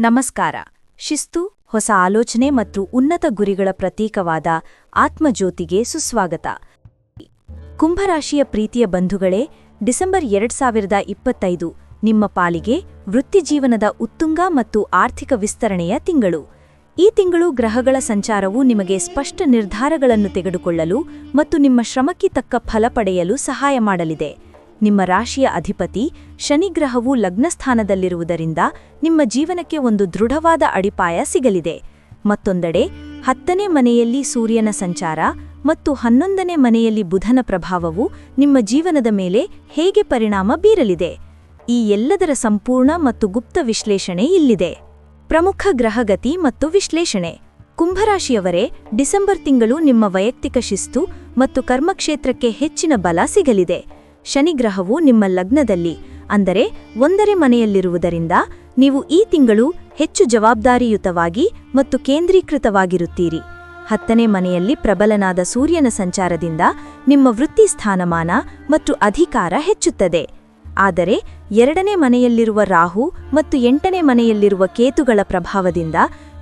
ನಮಸ್ಕಾರ. ಶಿಸ್ತು, ಹೊಸ ಆಲೋಚನೆ ಮತ್ತು ಉನ್ನತ ಗುರಿಗಳ ಪ್ರತೀಕವಾದ ಆತ್ಮಜ್ಯೋತಿಗೆ ಸುಸ್ವಾಗತ. ಕುಂಭರಾಶಿಯ ಪ್ರೀತಿಯ ಬಂಧುಗಳೇ, ಡಿಸೆಂಬರ್ ಎರಡ್ ಸಾವಿರದ ಇಪ್ಪತ್ತೈದು ನಿಮ್ಮ ಪಾಲಿಗೆ ವೃತ್ತಿಜೀವನದ ಉತ್ತುಂಗ ಮತ್ತು ಆರ್ಥಿಕ ವಿಸ್ತರಣೆಯ ತಿಂಗಳು. ಈ ತಿಂಗಳು ಗ್ರಹಗಳ ಸಂಚಾರವು ನಿಮಗೆ ಸ್ಪಷ್ಟ ನಿರ್ಧಾರಗಳನ್ನು ತೆಗೆದುಕೊಳ್ಳಲು ಮತ್ತು ನಿಮ್ಮ ಶ್ರಮಕ್ಕೆ ತಕ್ಕ ಫಲ ಪಡೆಯಲು ಸಹಾಯ ಮಾಡಲಿದೆ. ನಿಮ್ಮ ರಾಶಿಯ ಅಧಿಪತಿ ಶನಿಗ್ರಹವು ಲಗ್ನಸ್ಥಾನದಲ್ಲಿರುವುದರಿಂದ ನಿಮ್ಮ ಜೀವನಕ್ಕೆ ಒಂದು ದೃಢವಾದ ಅಡಿಪಾಯ ಸಿಗಲಿದೆ. ಮತ್ತೊಂದೆಡೆ, ಹತ್ತನೇ ಮನೆಯಲ್ಲಿ ಸೂರ್ಯನ ಸಂಚಾರ ಮತ್ತು ಹನ್ನೊಂದನೇ ಮನೆಯಲ್ಲಿ ಬುಧನ ಪ್ರಭಾವವು ನಿಮ್ಮ ಜೀವನದ ಮೇಲೆ ಹೇಗೆ ಪರಿಣಾಮ ಬೀರಲಿದೆ? ಈ ಎಲ್ಲದರ ಸಂಪೂರ್ಣ ಮತ್ತು ಗುಪ್ತ ವಿಶ್ಲೇಷಣೆ ಇಲ್ಲಿದೆ. ಪ್ರಮುಖ ಗ್ರಹಗತಿ ಮತ್ತು ವಿಶ್ಲೇಷಣೆ. ಕುಂಭರಾಶಿಯವರೇ, ಡಿಸೆಂಬರ್ ತಿಂಗಳು ನಿಮ್ಮ ವೈಯಕ್ತಿಕ ಶಿಸ್ತು ಮತ್ತು ಕರ್ಮಕ್ಷೇತ್ರಕ್ಕೆ ಹೆಚ್ಚಿನ ಬಲ ಸಿಗಲಿದೆ. ಶನಿಗ್ರಹವು ನಿಮ್ಮ ಲಗ್ನದಲ್ಲಿ. ಅಂದರೆ ಒಂದರೆ ಮನೆಯಲ್ಲಿರುವುದರಿಂದ ನೀವು ಈ ತಿಂಗಳು ಹೆಚ್ಚು ಜವಾಬ್ದಾರಿಯುತವಾಗಿ ಮತ್ತು ಕೇಂದ್ರೀಕೃತವಾಗಿರುತ್ತೀರಿ. ಹತ್ತನೇ ಮನೆಯಲ್ಲಿ ಪ್ರಬಲನಾದ ಸೂರ್ಯನ ಸಂಚಾರದಿಂದ ನಿಮ್ಮ ವೃತ್ತಿ ಸ್ಥಾನಮಾನ ಮತ್ತು ಅಧಿಕಾರ ಹೆಚ್ಚುತ್ತದೆ. ಆದರೆ ಎರಡನೇ ಮನೆಯಲ್ಲಿರುವ ರಾಹು ಮತ್ತು ಎಂಟನೇ ಮನೆಯಲ್ಲಿರುವ ಕೇತುಗಳ ಪ್ರಭಾವದಿಂದ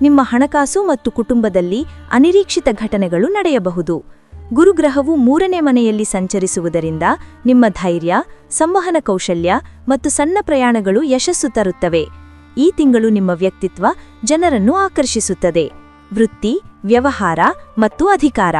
ನಿಮ್ಮ ಹಣಕಾಸು ಮತ್ತು ಕುಟುಂಬದಲ್ಲಿ ಅನಿರೀಕ್ಷಿತ ಘಟನೆಗಳು ನಡೆಯಬಹುದು. ಗುರುಗ್ರಹವು ಮೂರನೇ ಮನೆಯಲ್ಲಿ ಸಂಚರಿಸುವುದರಿಂದ ನಿಮ್ಮ ಧೈರ್ಯ, ಸಂವಹನ ಕೌಶಲ್ಯ ಮತ್ತು ಸಣ್ಣ ಪ್ರಯಾಣಗಳು ಯಶಸ್ಸು ತರುತ್ತವೆ. ಈ ತಿಂಗಳು ನಿಮ್ಮ ವ್ಯಕ್ತಿತ್ವ ಜನರನ್ನು ಆಕರ್ಷಿಸುತ್ತದೆ. ವೃತ್ತಿ, ವ್ಯವಹಾರ ಮತ್ತು ಅಧಿಕಾರ.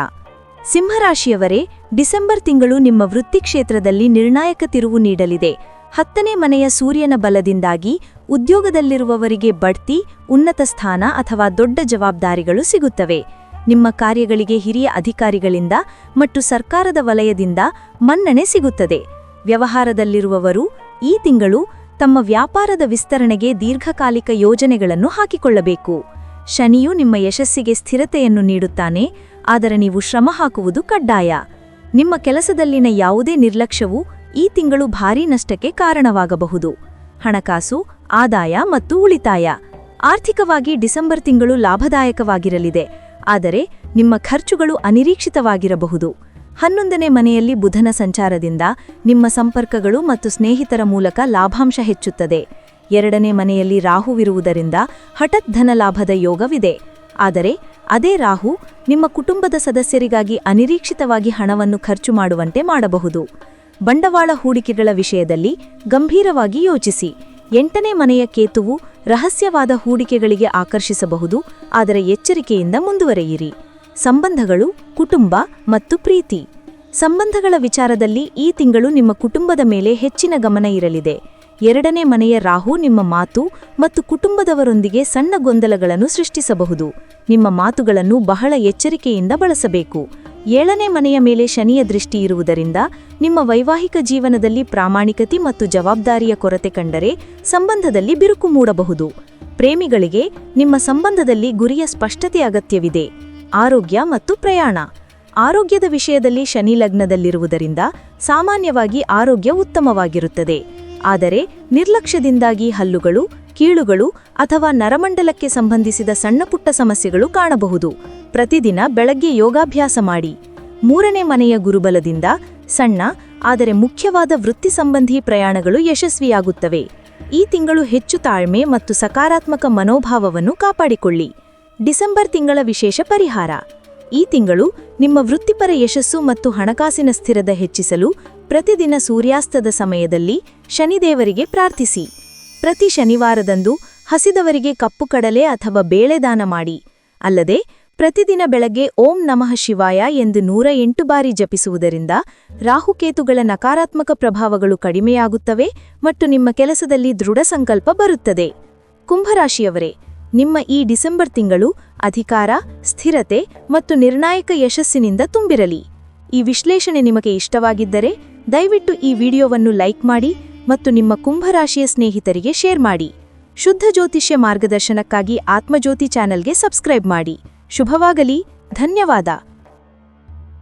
ಸಿಂಹರಾಶಿಯವರೇ, ಡಿಸೆಂಬರ್ ತಿಂಗಳು ನಿಮ್ಮ ವೃತ್ತಿ ಕ್ಷೇತ್ರದಲ್ಲಿ ನಿರ್ಣಾಯಕ ತಿರುವು ನೀಡಲಿದೆ. ಹತ್ತನೇ ಮನೆಯ ಸೂರ್ಯನ ಬಲದಿಂದಾಗಿ ಉದ್ಯೋಗದಲ್ಲಿರುವವರಿಗೆ ಬಡ್ತಿ, ಉನ್ನತ ಸ್ಥಾನ ಅಥವಾ ದೊಡ್ಡ ಜವಾಬ್ದಾರಿಗಳು ಸಿಗುತ್ತವೆ. ನಿಮ್ಮ ಕಾರ್ಯಗಳಿಗೆ ಹಿರಿಯ ಅಧಿಕಾರಿಗಳಿಂದ ಮತ್ತು ಸರ್ಕಾರದ ವಲಯದಿಂದ ಮನ್ನಣೆ ಸಿಗುತ್ತದೆ. ವ್ಯವಹಾರದಲ್ಲಿರುವವರು ಈ ತಿಂಗಳು ತಮ್ಮ ವ್ಯಾಪಾರದ ವಿಸ್ತರಣೆಗೆ ದೀರ್ಘಕಾಲಿಕ ಯೋಜನೆಗಳನ್ನು ಹಾಕಿಕೊಳ್ಳಬೇಕು. ಶನಿಯು ನಿಮ್ಮ ಯಶಸ್ಸಿಗೆ ಸ್ಥಿರತೆಯನ್ನು ನೀಡುತ್ತಾನೆ, ಆದರೆ ನೀವು ಶ್ರಮ ಹಾಕುವುದು ಕಡ್ಡಾಯ. ನಿಮ್ಮ ಕೆಲಸದಲ್ಲಿನ ಯಾವುದೇ ನಿರ್ಲಕ್ಷ್ಯವು ಈ ತಿಂಗಳು ಭಾರೀ ನಷ್ಟಕ್ಕೆ ಕಾರಣವಾಗಬಹುದು. ಹಣಕಾಸು, ಆದಾಯ ಮತ್ತು ಉಳಿತಾಯ. ಆರ್ಥಿಕವಾಗಿ ಡಿಸೆಂಬರ್ ತಿಂಗಳು ಲಾಭದಾಯಕವಾಗಿರಲಿದೆ. ಆದರೆ ನಿಮ್ಮ ಖರ್ಚುಗಳು ಅನಿರೀಕ್ಷಿತವಾಗಿರಬಹುದು. ಹನ್ನೊಂದನೇ ಮನೆಯಲ್ಲಿ ಬುಧನ ಸಂಚಾರದಿಂದ ನಿಮ್ಮ ಸಂಪರ್ಕಗಳು ಮತ್ತು ಸ್ನೇಹಿತರ ಮೂಲಕ ಲಾಭಾಂಶ ಹೆಚ್ಚುತ್ತದೆ. ಎರಡನೇ ಮನೆಯಲ್ಲಿ ರಾಹುವಿರುವುದರಿಂದ ಹಠತ್ ಧನ ಲಾಭದ ಯೋಗವಿದೆ. ಆದರೆ ಅದೇ ರಾಹು ನಿಮ್ಮ ಕುಟುಂಬದ ಸದಸ್ಯರಿಗಾಗಿ ಅನಿರೀಕ್ಷಿತವಾಗಿ ಹಣವನ್ನು ಖರ್ಚು ಮಾಡುವಂತೆ ಮಾಡಬಹುದು. ಬಂಡವಾಳ ಹೂಡಿಕೆಗಳ ವಿಷಯದಲ್ಲಿ ಗಂಭೀರವಾಗಿ ಯೋಚಿಸಿ. ಎಂಟನೇ ಮನೆಯ ಕೇತುವು ರಹಸ್ಯವಾದ ಹೂಡಿಕೆಗಳಿಗೆ ಆಕರ್ಷಿಸಬಹುದು, ಆದರೆ ಎಚ್ಚರಿಕೆಯಿಂದ ಮುಂದುವರೆಯಿರಿ. ಸಂಬಂಧಗಳು, ಕುಟುಂಬ ಮತ್ತು ಪ್ರೀತಿ. ಸಂಬಂಧಗಳ ವಿಚಾರದಲ್ಲಿ ಈ ತಿಂಗಳು ನಿಮ್ಮ ಕುಟುಂಬದ ಮೇಲೆ ಹೆಚ್ಚಿನ ಗಮನ ಇರಲಿದೆ. ಎರಡನೇ ಮನೆಯ ರಾಹು ನಿಮ್ಮ ಮಾತು ಮತ್ತು ಕುಟುಂಬದವರೊಂದಿಗೆ ಸಣ್ಣ ಗೊಂದಲಗಳನ್ನು ಸೃಷ್ಟಿಸಬಹುದು. ನಿಮ್ಮ ಮಾತುಗಳನ್ನು ಬಹಳ ಎಚ್ಚರಿಕೆಯಿಂದ ಬಳಸಬೇಕು. ಏಳನೇ ಮನೆಯ ಮೇಲೆ ಶನಿಯ ದೃಷ್ಟಿ ಇರುವುದರಿಂದ ನಿಮ್ಮ ವೈವಾಹಿಕ ಜೀವನದಲ್ಲಿ ಪ್ರಾಮಾಣಿಕತೆ ಮತ್ತು ಜವಾಬ್ದಾರಿಯ ಕೊರತೆ ಕಂಡರೆ ಸಂಬಂಧದಲ್ಲಿ ಬಿರುಕು ಮೂಡಬಹುದು. ಪ್ರೇಮಿಗಳಿಗೆ ನಿಮ್ಮ ಸಂಬಂಧದಲ್ಲಿ ಗುರಿಯ ಸ್ಪಷ್ಟತೆ ಅಗತ್ಯವಿದೆ. ಆರೋಗ್ಯ ಮತ್ತು ಪ್ರಯಾಣ. ಆರೋಗ್ಯದ ವಿಷಯದಲ್ಲಿ ಶನಿ ಲಗ್ನದಲ್ಲಿರುವುದರಿಂದ ಸಾಮಾನ್ಯವಾಗಿ ಆರೋಗ್ಯ ಉತ್ತಮವಾಗಿರುತ್ತದೆ. ಆದರೆ ನಿರ್ಲಕ್ಷ್ಯದಿಂದಾಗಿ ಹಲ್ಲುಗಳು, ಕೀಳುಗಳು ಅಥವಾ ನರಮಂಡಲಕ್ಕೆ ಸಂಬಂಧಿಸಿದ ಸಣ್ಣಪುಟ್ಟ ಸಮಸ್ಯೆಗಳು ಕಾಣಬಹುದು. ಪ್ರತಿದಿನ ಬೆಳಗ್ಗೆ ಯೋಗಾಭ್ಯಾಸ ಮಾಡಿ. ಮೂರನೇ ಮನೆಯ ಗುರುಬಲದಿಂದ ಸಣ್ಣ, ಆದರೆ ಮುಖ್ಯವಾದ ವೃತ್ತಿ ಸಂಬಂಧಿ ಪ್ರಯಾಣಗಳು ಯಶಸ್ವಿಯಾಗುತ್ತವೆ. ಈ ತಿಂಗಳು ಹೆಚ್ಚು ತಾಳ್ಮೆ ಮತ್ತು ಸಕಾರಾತ್ಮಕ ಮನೋಭಾವವನ್ನು ಕಾಪಾಡಿಕೊಳ್ಳಿ. ಡಿಸೆಂಬರ್ ತಿಂಗಳ ವಿಶೇಷ ಪರಿಹಾರ. ಈ ತಿಂಗಳು ನಿಮ್ಮ ವೃತ್ತಿಪರ ಯಶಸ್ಸು ಮತ್ತು ಹಣಕಾಸಿನ ಸ್ಥಿರದ ಹೆಚ್ಚಿಸಲು ಪ್ರತಿದಿನ ಸೂರ್ಯಾಸ್ತದ ಸಮಯದಲ್ಲಿ ಶನಿದೇವರಿಗೆ ಪ್ರಾರ್ಥಿಸಿ. ಪ್ರತಿ ಶನಿವಾರದಂದು ಹಸಿದವರಿಗೆ ಕಪ್ಪು ಕಡಲೆ ಅಥವಾ ಬೇಳೆದಾನ ಮಾಡಿ. ಅಲ್ಲದೆ ಪ್ರತಿದಿನ ಬೆಳಗ್ಗೆ ಓಂ ನಮಃ ಶಿವಾಯ ಎಂದು ನೂರ ಎಂಟು ಬಾರಿ ಜಪಿಸುವುದರಿಂದ ರಾಹುಕೇತುಗಳ ನಕಾರಾತ್ಮಕ ಪ್ರಭಾವಗಳು ಕಡಿಮೆಯಾಗುತ್ತವೆ ಮತ್ತು ನಿಮ್ಮ ಕೆಲಸದಲ್ಲಿ ದೃಢ ಸಂಕಲ್ಪ ಬರುತ್ತದೆ. ಕುಂಭರಾಶಿಯವರೇ, ನಿಮ್ಮ ಈ ಡಿಸೆಂಬರ್ ತಿಂಗಳು ಅಧಿಕಾರ, ಸ್ಥಿರತೆ ಮತ್ತು ನಿರ್ಣಾಯಕ ಯಶಸ್ಸಿನಿಂದ ತುಂಬಿರಲಿ. ಈ ವಿಶ್ಲೇಷಣೆ ನಿಮಗೆ ಇಷ್ಟವಾಗಿದ್ದರೆ ದಯವಿಟ್ಟು ಈ ವಿಡಿಯೋವನ್ನು ಲೈಕ್ ಮಾಡಿ ಮತ್ತು ನಿಮ್ಮ ಕುಂಭರಾಶಿಯ ಸ್ನೇಹಿತರಿಗೆ ಶೇರ್ ಮಾಡಿ. ಶುದ್ಧ ಜ್ಯೋತಿಷ್ಯ ಮಾರ್ಗದರ್ಶನಕ್ಕಾಗಿ ಆತ್ಮಜ್ಯೋತಿ ಚಾನೆಲ್ಗೆ ಸಬ್ಸ್ಕ್ರೈಬ್ ಮಾಡಿ. ಶುಭವಾಗಲಿ ಧನ್ಯವಾದ